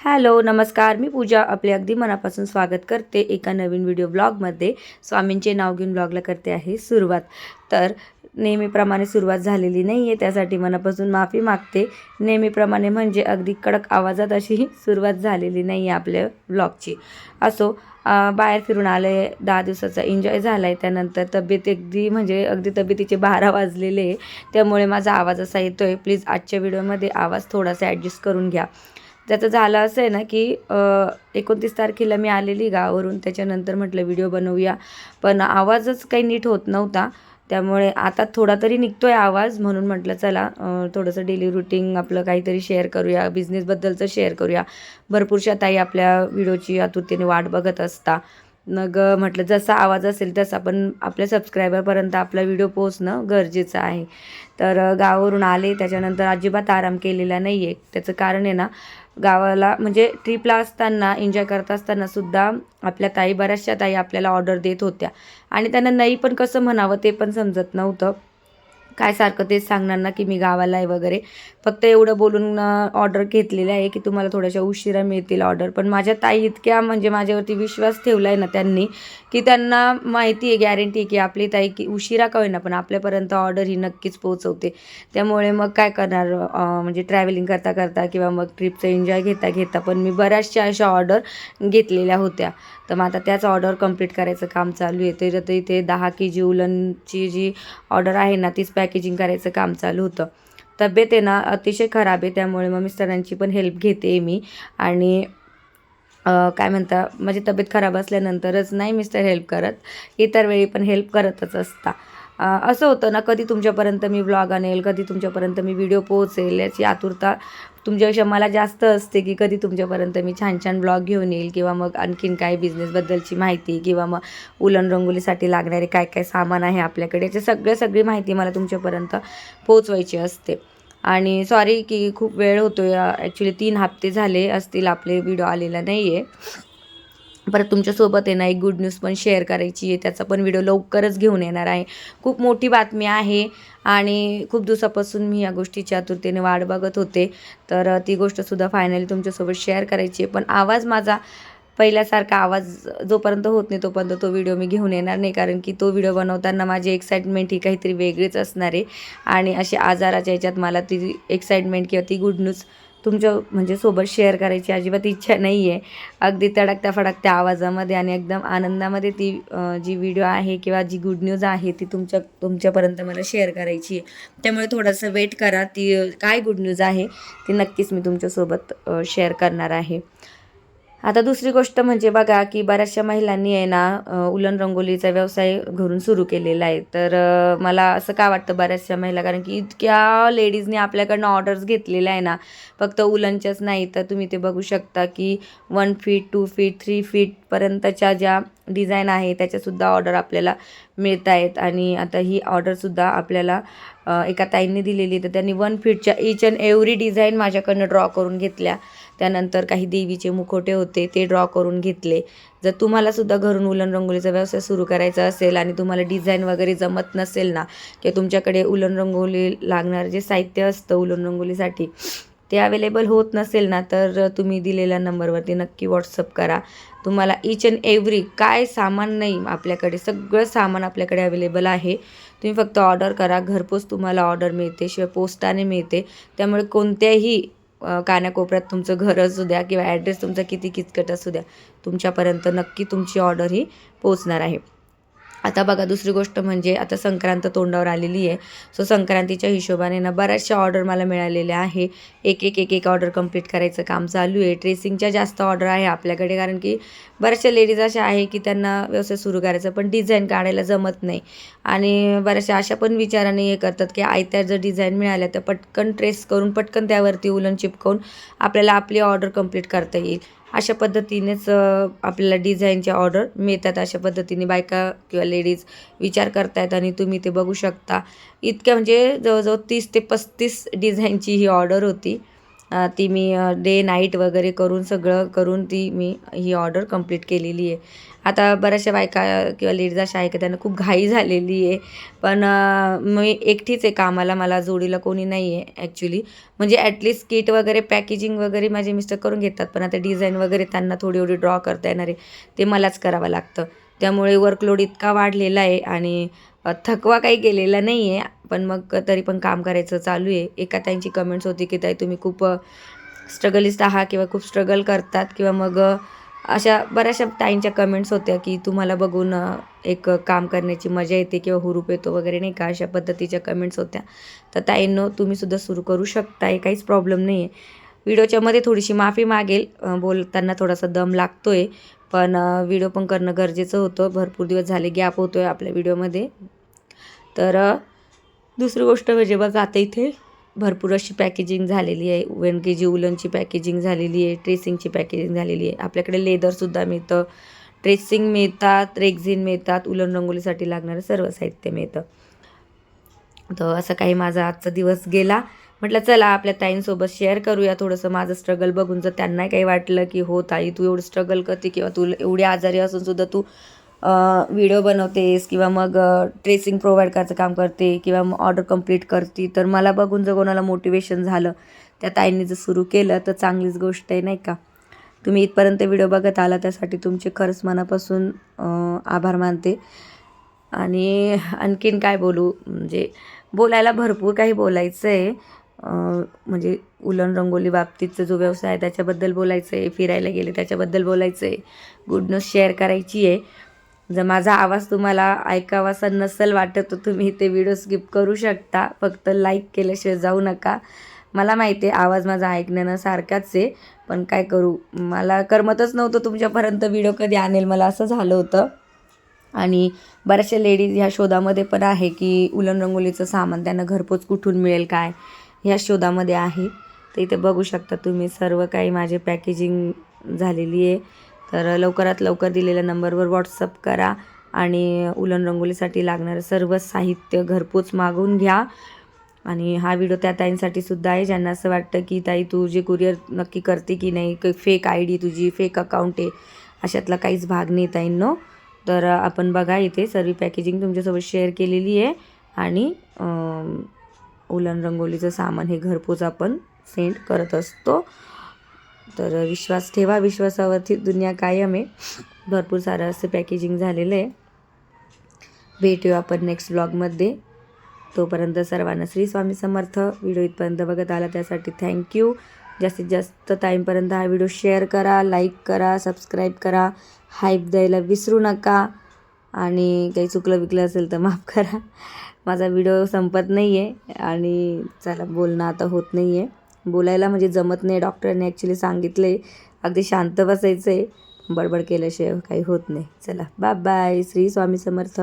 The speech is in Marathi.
हॅलो नमस्कार. मी पूजा आपले अगदी मनापासून स्वागत करते एका नवीन व्हिडिओ ब्लॉगमध्ये स्वामींचे नाव घेऊन ब्लॉगला करते आहे सुरुवात. तर नेहमीप्रमाणे सुरुवात झालेली नाही आहे त्यासाठी मनापासून माफी मागते. नेहमीप्रमाणे म्हणजे अगदी कडक आवाजात अशी सुरुवात झालेली नाही आहे आपल्या ब्लॉगची असो बाहेर फिरून आले दहा दिवसाचा एन्जॉय झाला आहे त्यानंतर तब्येत अगदी म्हणजे अगदी तब्येतीचे बारा वाजलेले आहे. त्यामुळे माझा आवाज असा येतो आहे प्लीज आजच्या व्हिडिओमध्ये आवाज थोडासा ॲडजस्ट करून घ्या. त्याचं झालं असं आहे ना की एकोणतीस तारखेला मी आलेली गावावरून त्याच्यानंतर म्हटलं व्हिडिओ बनवूया. पण आवाजच काही नीट होत नव्हता. त्यामुळे आता थोडा तरी निघतो आहे आवाज म्हणून म्हटलं चला थोडंसं डेली रुटीन आपलं काहीतरी शेअर करूया बिझनेसबद्दलचं शेअर करूया. भरपूरशा ताई आपल्या व्हिडिओची आतुरतेने वाट बघत असता. मग म्हटलं जसा आवाज असेल तसा पण आपल्या सबस्क्रायबरपर्यंत आपला व्हिडिओ पोहोचणं गरजेचं आहे. तर गावावरून आले त्याच्यानंतर अजिबात आराम केलेला नाही आहे त्याचं कारण आहे ना गावाला म्हणजे ट्रिपला असताना एन्जॉय करत असताना सुद्धा आपल्या ताई बऱ्याचशा ताई आपल्याला ऑर्डर देत होत्या. आणि त्यांना नाही पण कसं म्हणावं ते पण समजत नव्हतं. काय सारखं तेच सांगणार ना की मी गावाला आहे वगैरे. फक्त एवढं बोलून ऑर्डर घेतलेली आहे की तुम्हाला थोड्याशा उशिरा मिळतील ऑर्डर पण माझ्या ताई इतक्या म्हणजे माझ्यावरती विश्वास ठेवला आहे ना त्यांनी की त्यांना माहिती आहे गॅरंटी आहे की आपली ताई की उशिरा का होईना पण आपल्यापर्यंत ऑर्डर ही नक्कीच पोहोचवते. त्यामुळे मग काय करणार म्हणजे ट्रॅव्हलिंग करता करता किंवा मग ट्रिपचं एन्जॉय घेता घेता पण मी बऱ्याचशा अशा ऑर्डर घेतलेल्या होत्या. तर मग आता त्याच ऑर्डर कंप्लीट करायचं काम चालू आहे. तर इथे दहा के जी उलनची जी ऑर्डर आहे ना तीच पॅकेजिंग करायचं काम चालू होतं. तब्येत आहे ना अतिशय खराब आहे त्यामुळे मग मिस्टरांची पण हेल्प घेते मी. आणि काय म्हणता माझी तब्येत खराब असल्यानंतरच नाही मिस्टर हेल्प करत. इतर वेळी पण हेल्प करतच असता. असं होतं ना कधी तुमच्यापर्यंत मी व्लॉग आणेल कधी तुमच्यापर्यंत मी व्हिडिओ पोहोचेल याची आतुरता तुमच्यापेक्षा मला जास्त असते की कधी तुमच्यापर्यंत मी छान छान ब्लॉग घेऊन येईल किंवा मग आणखीन काय बिझनेसबद्दलची माहिती किंवा मग उलन रंगोलीसाठी लागणारे काय काय सामान आहे आपल्याकडे याची सगळं सगळी माहिती मला तुमच्यापर्यंत पोहोचवायची असते. आणि सॉरी की खूप वेळ होतो या ॲक्च्युली तीन हप्ते झाले असतील आपले व्हिडिओ आलेला नाही आहे परत तुमच्यासोबत आहे ना एक गुड न्यूज पण शेअर करायची आहे. त्याचा पण व्हिडिओ लवकरच घेऊन येणार आहे. खूप मोठी बातमी आहे आणि खूप दिवसापासून मी या गोष्टीची आतुरतेने वाट बघत होते. तर ती गोष्टसुद्धा फायनली तुमच्यासोबत शेअर करायची आहे. पण आवाज माझा पहिल्यासारखा आवाज जोपर्यंत होत नाही तोपर्यंत तो व्हिडिओ मी घेऊन येणार नाही. कारण की तो व्हिडिओ बनवताना माझी एक्साइटमेंट ही काहीतरी वेगळीच असणार आहे. आणि अशी आजाराच्या याच्यात मला ती एक्साइटमेंट किंवा ती गुड न्यूज तुमच्या म्हणजे सोबत शेअर करायची अजिबात इच्छा नाही आहे अगदी तडकत्या फडकत्या आवाजामध्ये आणि एकदम आनंदामध्ये ती जी व्हिडिओ आहे किंवा जी गुड न्यूज आहे ती तुमच्या तुमच्यापर्यंत मला शेअर करायची आहे. त्यामुळे थोडंसं वेट करा. ती काय गुड न्यूज आहे ती नक्कीच मी तुमच्यासोबत शेअर करणार आहे. आता दुसरी गोष्ट म्हणजे बघा की बऱ्याचशा महिलांनी आहे ना उलन रंगोलीचा व्यवसाय घरून सुरू केलेला आहे. तर मला असं का वाटतं बऱ्याचशा महिला? कारण की इतक्या लेडीजने आपल्याकडनं ऑर्डर्स घेतलेल्या आहे ना फक्त उलनच्याच नाही तर तुम्ही ते बघू शकता की one feet two feet three फीटपर्यंतच्या ज्या डिझाईन आहे त्याच्यासुद्धा ऑर्डर आपल्याला मिळत आहेत. आणि आता ही ऑर्डरसुद्धा आपल्याला एका ताईंनी दिलेली तर त्यांनी वन फीटच्या इच अँड एव्हरी डिझाईन माझ्याकडनं ड्रॉ करून घेतल्या. त्यानंतर काही देवीचे मुखोटे होते ते ड्रॉ करून घेतले. जर तुम्हालासुद्धा घरून उलन रंगोलीचा व्यवसाय सुरू करायचा असेल आणि तुम्हाला डिझाईन वगैरे जमत नसेल ना किंवा तुमच्याकडे उलन रंगोली लागणारं जे साहित्य असतं उलन रंगोलीसाठी ते अवेलेबल होत नसेल ना तर तुम्ही दिलेल्या नंबरवरती नक्की व्हॉट्सअप करा. तुम्हाला इच अँड एव्हरी काय सामान नाही आपल्याकडे सगळं सामान आपल्याकडे अवेलेबल आहे. तुम्ही फक्त ऑर्डर करा घरपोच तुम्हाला ऑर्डर मिळते शिवाय पोस्टाने मिळते. त्यामुळे कोणत्याही कानाकोपऱ्यात तुमचं घर असू द्या किंवा ॲड्रेस तुमचा किती किचकट असू द्या तुमच्यापर्यंत नक्की तुमची ऑर्डर ही पोचणार आहे. आता बघा दुसरी गोष्ट म्हणजे आता संक्रांत तोंडावर आलेली आहे. सो संक्रांतीच्या हिशोबाने ना बऱ्याचशा ऑर्डर मला मिळालेल्या आहे. एक एक एक एक ऑर्डर कंप्लीट करायचं काम चालू आहे. ट्रेसिंगच्या जास्त ऑर्डर आहे आपल्याकडे कारण की बऱ्याचशा लेडीज अशा आहे की त्यांना व्यवसाय सुरू करायचा पण डिझाईन काढायला जमत नाही. आणि बऱ्याचशा अशा पण विचाराने हे करतात की आयत्या जर डिझाईन मिळाल्या तर पटकन ट्रेस करून पटकन त्यावरती उलन चिपकवून आपल्याला आपली ऑर्डर कंप्लीट करता येईल. अशा पद्धतीनेच आपल्याला डिझाईनच्या ऑर्डर मिळतात. अशा पद्धतीने बायका किंवा लेडीज विचार करतायत आणि तुम्ही ते बघू शकता. इतक्या म्हणजे जवळजवळ तीस ते पस्तीस डिझाईनची ही ऑर्डर होती. ती मी डे नाईट वगैरे करून सगळं करून ती मी ही ऑर्डर कंप्लीट केलेली आहे. आता बऱ्याचशा बायका किंवा लेडीज अशा आहे की त्यांना खूप घाई झालेली आहे. पण मी एकटीच आहे कामाला मला जोडीला कोणी नाही आहे ॲक्च्युली म्हणजे ॲटलिस्ट किट वगैरे पॅकेजिंग वगैरे माझे मिस्टर करून घेतात पण आता डिझाईन वगैरे त्यांना थोडी एवढी ड्रॉ करता येणार आहे ते मलाच करावं लागतं. त्यामुळे वर्कलोड इतका वाढलेला आहे आणि थकवा काही गेलेला नाही आहे पण मग तरी पण काम करायचं चालू आहे. एका त्यांची कमेंट्स होती की ताई तुम्ही खूप स्ट्रगलिस्ट आहात किंवा खूप स्ट्रगल करतात किंवा मग अशा बऱ्याचशा ताईंच्या कमेंट्स होत्या की तुम्हाला बघून एक काम करण्याची मजा येते किंवा हुरूप येतो वगैरे नाही का अशा पद्धतीच्या कमेंट्स होत्या. तर ताईंनो तुम्हीसुद्धा सुरू करू शकताय काहीच प्रॉब्लेम नाही आहे व्हिडिओच्या मध्ये थोडीशी माफी मागेल बोलताना थोडासा दम लागतो आहे पण व्हिडिओ पण करणं गरजेचं होतं. भरपूर दिवस झाले गॅप होतो आहे आपल्या व्हिडिओमध्ये तर दुसरी गोष्ट म्हणजे बघा आता इथे भरपूर अशी पॅकेजिंग झालेली आहे. वन के जी उलनची पॅकेजिंग झालेली आहे ट्रेसिंगची पॅकेजिंग झालेली आहे. आपल्याकडे लेदरसुद्धा मिळतं. ट्रेसिंग मिळतात रेक्झिन मिळतात उलन रंगोलीसाठी लागणारं सर्व साहित्य मिळतं. तर असं काही माझा आजचा दिवस गेला. म्हटलं चला आपल्या ताईंसोबत शेअर करूया. थोडंसं माझं स्ट्रगल बघून जर त्यांना काही वाटलं की हो ताई तू एवढं स्ट्रगल करते किंवा तू एवढी आजारी असून सुद्धा तू व्हिडिओ बनवतेस किंवा मग ट्रेसिंग प्रोव्हाइड करायचं काम करते किंवा मग ऑर्डर कंप्लीट करते तर मला बघून जर कोणाला मोटिवेशन झालं त्या ताईंनी जर सुरू केलं तर चांगलीच गोष्ट आहे नाही का? तुम्ही इथपर्यंत व्हिडिओ बघत आला त्यासाठी तुमचे खरंच मनापासून आभार मानते. आणि आणखीन काय बोलू म्हणजे बोलायला भरपूर काही बोलायचं आहे म्हणजे उलन रंगोली बाबतीतचा जो व्यवसाय आहे त्याच्याबद्दल बोलायचं आहे फिरायला गेले त्याच्याबद्दल बोलायचं आहे गुड न्यूज शेअर करायची आहे जर माझा आवाज तुम्हाला ऐकावासा नसेल वाटत तर तुम्ही ते व्हिडिओ स्किप करू शकता. फक्त लाईक केल्याशिवाय जाऊ नका. मला माहिती आहे आवाज माझा ऐकण्यानं सारखाच आहे पण काय करू? मला करमतच नव्हतं तुमच्यापर्यंत व्हिडिओ कधी आणेल मला असं झालं होतं. आणि बऱ्याचशा लेडीज ह्या शोधामध्ये पण आहे की उलन रंगोलीचं सामान त्यांना घरपोच कुठून मिळेल काय? ह्या शोधामध्ये आहे. तर इथे बघू शकता तुम्ही सर्व काही माझे पॅकेजिंग झालेली आहे तर लवकरात लवकर दिलेल्या नंबरवर व्हॉट्सअप करा आणि उलन रंगोलीसाठी लागणारं सर्व साहित्य घरपोच मागून घ्या. आणि हा व्हिडिओ त्या ताईंसाठी सुद्धा आहे ज्यांना असं वाटतं की ताई तू जे कुरिअर नक्की करते की नाही फेक आय डी तुझी फेक अकाउंट आहे अशातला काहीच भाग नाही ताईंनो. तर आपण बघा इथे सर्व पॅकेजिंग तुमच्यासोबत शेअर केलेली आहे आणि उलन रंगोलीचं सामान हे घरपोच आपण सेंड करत असतो. तर विश्वास ठेवा विश्वासावरती दुनिया कायम आहे. भरपूर सारं असं पॅकेजिंग झालेलं आहे. भेटूया आपण नेक्स्ट ब्लॉगमध्ये तोपर्यंत सर्वांना श्री स्वामी समर्थ. व्हिडिओ इथपर्यंत बघत आला त्यासाठी थँक्यू जास्तीत जास्त टाईमपर्यंत हा व्हिडिओ शेअर करा लाईक करा सबस्क्राईब करा. हाईप द्यायला विसरू नका. आणि काही चुकलं विकलं असेल तर माफ करा. माझा व्हिडिओ संपत नाही आहे आणि चला बोलणं आता होत नाही आहे बोलायला म्हणजे जमत नाही. डॉक्टरने ॲक्च्युली सांगितलं. आहे अगदी शांत बसायचं आहे बडबड केल्याशिवाय काही होत नाही. चला बाय बाय श्री स्वामी समर्थ.